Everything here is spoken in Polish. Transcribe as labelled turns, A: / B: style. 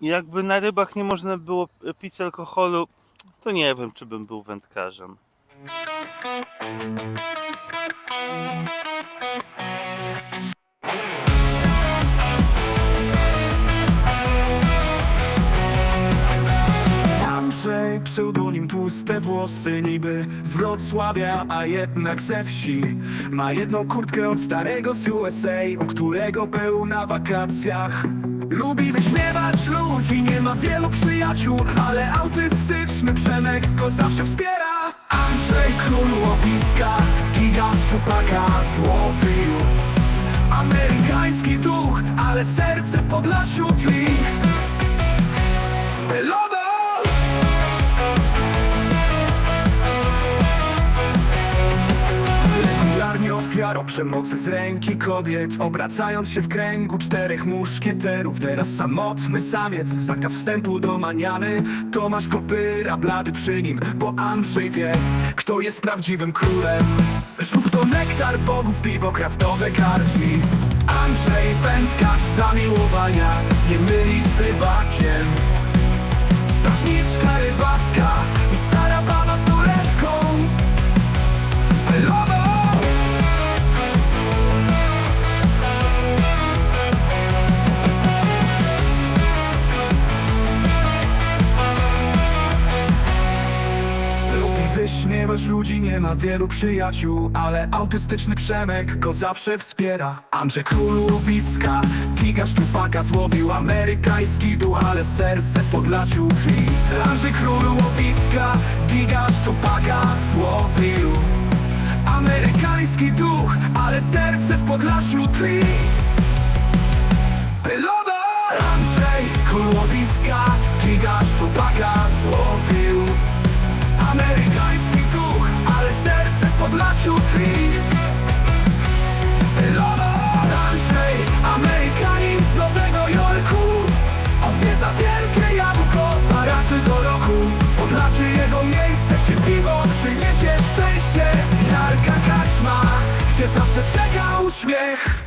A: Jakby na rybach nie można było pić alkoholu, to nie wiem, czy bym był wędkarzem.
B: Andrzej, pseudonim tłuste włosy niby z Wrocławia, a jednak ze wsi Ma jedną kurtkę od starego z USA, u którego był na wakacjach Lubi wyśmiewać ludzi, nie ma wielu przyjaciół Ale autystyczny Przemek go zawsze wspiera. Andrzej król łowiska, giga szczupaka złowił. Amerykański duch, ale serce w Podlasiu tli ofiarą przemocy z ręki kobiet Obracając się w kręgu czterech muszkieterów. Teraz samotny samiec zaka wstępu do maniany. Tomasz Kopyra blady przy nim Bo Andrzej wie, kto jest prawdziwym królem. Żuk to nektar bogów, piwo kraftowe karczmi Andrzej wędkarz zamiłowania Nie myli z Lubi wyśmiewać ludzi, nie ma wielu przyjaciół Ale autystyczny Przemek go zawsze wspiera. Andrzej król łowiska, giga szczupaka złowił Amerykański duch, ale serce w Podlasiu drzwi Andrzej król łowiska, giga szczupaka złowił Amerykański duch, ale serce w Podlasiu tkwi Lola Andrzej, Amerykanin z Nowego Jorku. Odwiedza wielkie jabłko dwa razy do roku. Podlasie jego miejsce, gdzie piwo przyniesie szczęście. Jarka Kaczma, gdzie zawsze czeka uśmiech